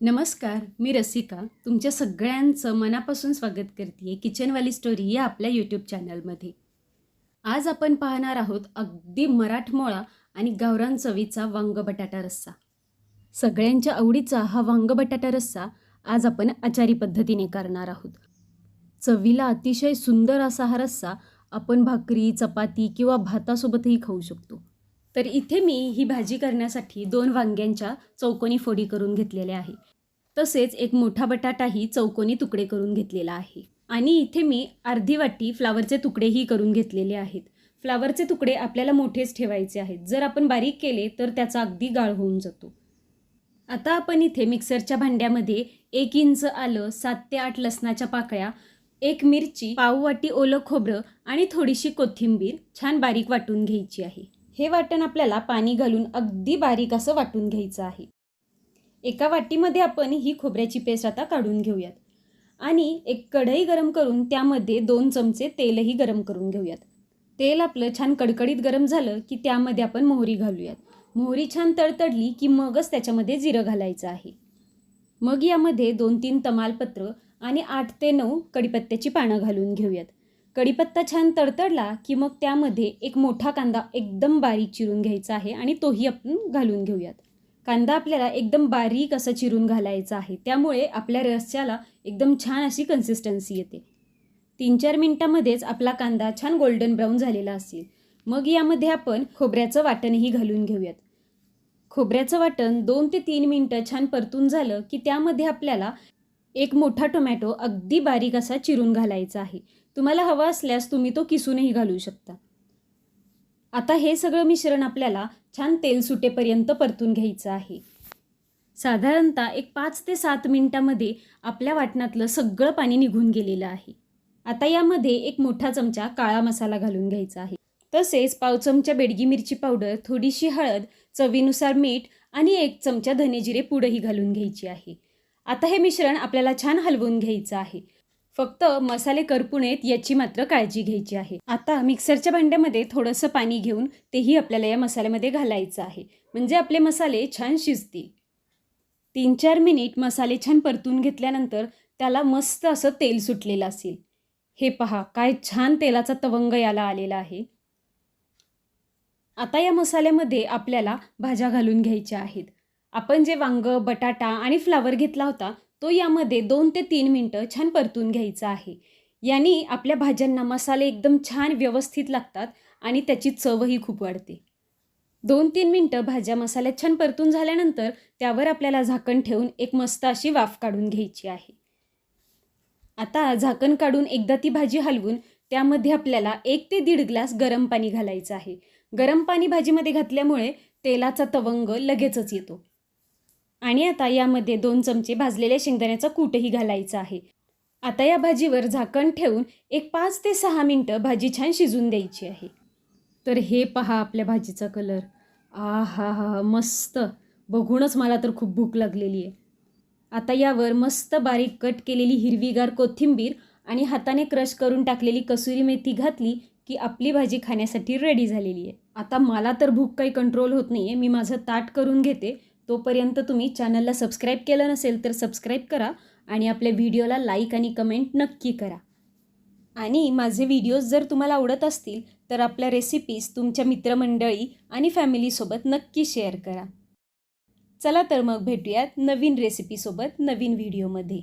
नमस्कार मी रसिका. तुमच्या सगळ्यांचं मनापासून स्वागत करते किचनवाली स्टोरी या आपल्या यूट्यूब चॅनलमध्ये. आज आपण पाहणार आहोत अगदी मराठमोळा आणि गावरान चवीचा वांग बटाटा रस्सा. सगळ्यांच्या आवडीचा हा वांग बटाटा रस्सा आज आपण आचारी पद्धतीने करणार आहोत. चवीला अतिशय सुंदर असा हा रस्सा आपण भाकरी चपाती किंवा भातासोबतही खाऊ शकतो. तर इथे मी ही भाजी करण्यासाठी दोन वांग्यांच्या चौकोनी फोडी करून घेतलेल्या आहे. तसेच एक मोठा बटाटाही चौकोनी तुकडे करून घेतलेला आहे. आणि इथे मी अर्धी वाटी फ्लावरचे तुकडेही करून घेतलेले आहेत. फ्लावरचे तुकडे आपल्याला मोठेच ठेवायचे आहेत. जर आपण बारीक केले तर त्याचा अगदी गाळ होऊन जातो. आता आपण इथे मिक्सरच्या भांड्यामध्ये एक इंच आलं सात ते आठ लसणाच्या पाकळ्या एक मिरची पाव वाटी ओलं खोबरं आणि थोडीशी कोथिंबीर छान बारीक वाटून घ्यायची आहे. हे वाटण आपल्याला पाणी घालून अगदी बारीक असं वाटून घ्यायचं आहे. एका वाटीमध्ये आपण ही खोबऱ्याची पेस्ट आता काढून घेऊयात. आणि एक कढई गरम करून त्यामध्ये दोन चमचे तेलही गरम करून घेऊयात. तेल आपलं छान कडकडीत गरम झालं की त्यामध्ये आपण मोहरी घालूयात. मोहरी छान तडतडली की मगच त्याच्यामध्ये जिरं घालायचं आहे. मग यामध्ये दोन तीन तमालपत्र आणि आठ ते नऊ कडीपत्त्याची पानं घालून घेऊयात. कढीपत्ता छान तडतडला की मग त्यामध्ये एक मोठा कांदा एकदम बारीक चिरून घ्यायचा आहे आणि तोही आपण घालून घेऊयात. कांदा आपल्याला एकदम बारीक असा चिरून घालायचा आहे. त्यामुळे आपल्या रस्याला एकदम छान अशी कन्सिस्टन्सी येते. तीन चार मिनटामध्येच आपला कांदा छान गोल्डन ब्राऊन झालेला असेल. मग यामध्ये आपण खोबऱ्याचं वाटणही घालून घेऊयात. खोबऱ्याचं वाटण दोन ते तीन मिनटं छान परतून झालं की त्यामध्ये आपल्याला एक मोठा टोमॅटो अगदी बारीक असा चिरून घालायचा आहे. तुम्हाला हवा असल्यास तुम्ही तो किसूनही घालू शकता. आता हे सगळं मिश्रण आपल्याला छान तेल सुटेपर्यंत परतून घ्यायचं आहे. साधारणतः एक पाच ते सात मिनटामध्ये आपल्या वाटणातलं सगळं पाणी निघून गेलेलं आहे. आता यामध्ये एक मोठा चमचा काळा मसाला घालून घ्यायचा आहे. तसेच पाव चमचा बेडगी मिरची पावडर थोडीशी हळद चवीनुसार मीठ आणि एक चमचा धनेजिरे पुडंही घालून घ्यायची आहे. आता हे मिश्रण आपल्याला छान हलवून घ्यायचं आहे. फक्त मसाले करपू नयेत याची मात्र काळजी घ्यायची आहे. आता मिक्सरच्या भांड्यामध्ये थोडंसं पाणी घेऊन तेही आपल्याला या मसाल्यामध्ये घालायचं आहे. म्हणजे आपले मसाले छान शिजतील. तीन चार मिनिट मसाले छान परतून घेतल्यानंतर त्याला मस्त असं तेल सुटलेलं असेल. हे पहा काय छान तेलाचा तवंग याला आलेला आहे. आता या मसाल्यामध्ये आपल्याला भाज्या घालून घ्यायच्या आहेत. आपण जे वांग बटाटा आणि फ्लावर घेतला होता तो यामध्ये दोन ते तीन मिनटं छान परतून घ्यायचा आहे. याने आपल्या भाज्यांना मसाले एकदम छान व्यवस्थित लागतात आणि त्याची चवही खूप वाढते. दोन तीन मिनटं भाज्या मसाल्यात छान परतून झाल्यानंतर त्यावर आपल्याला झाकण ठेवून एक मस्त अशी वाफ काढून घ्यायची आहे. आता झाकण काढून एकदा ती भाजी हलवून त्यामध्ये आपल्याला एक ते दीड ग्लास गरम पाणी घालायचं आहे. गरम पाणी भाजीमध्ये घातल्यामुळे तेलाचा तवंग लगेचच येतो. आणि आता यामध्ये दोन चमचे भाजलेल्या शेंगदाण्याचा कूटही घालायचा आहे. आता या भाजीवर झाकण ठेवून एक पाच ते सहा मिनटं भाजी छान शिजून द्यायची आहे. तर हे पहा आपल्या भाजीचा कलर. आ हा हा मस्त. बघूनच मला तर खूप भूक लागलेली आहे. आता यावर मस्त बारीक कट केलेली हिरवीगार कोथिंबीर आणि हाताने क्रश करून टाकलेली कसुरी मेथी घातली की आपली भाजी खाण्यासाठी रेडी झालेली आहे. आता मला तर भूक काही कंट्रोल होत नाही आहे मी माझं ताट करून घेते. तोपर्यंत तुम्ही चॅनलला सबस्क्राईब केलं नसेल तर सबस्क्राईब करा आणि आपल्या व्हिडिओला लाईक आणि कमेंट नक्की करा. आणि माझे व्हिडिओज जर तुम्हाला आवडत असतील तर आपल्या रेसिपीज तुमच्या मित्रमंडळी आणि फॅमिलीसोबत नक्की शेअर करा. चला तर मग भेटूयात नवीन रेसिपीसोबत नवीन व्हिडिओमध्ये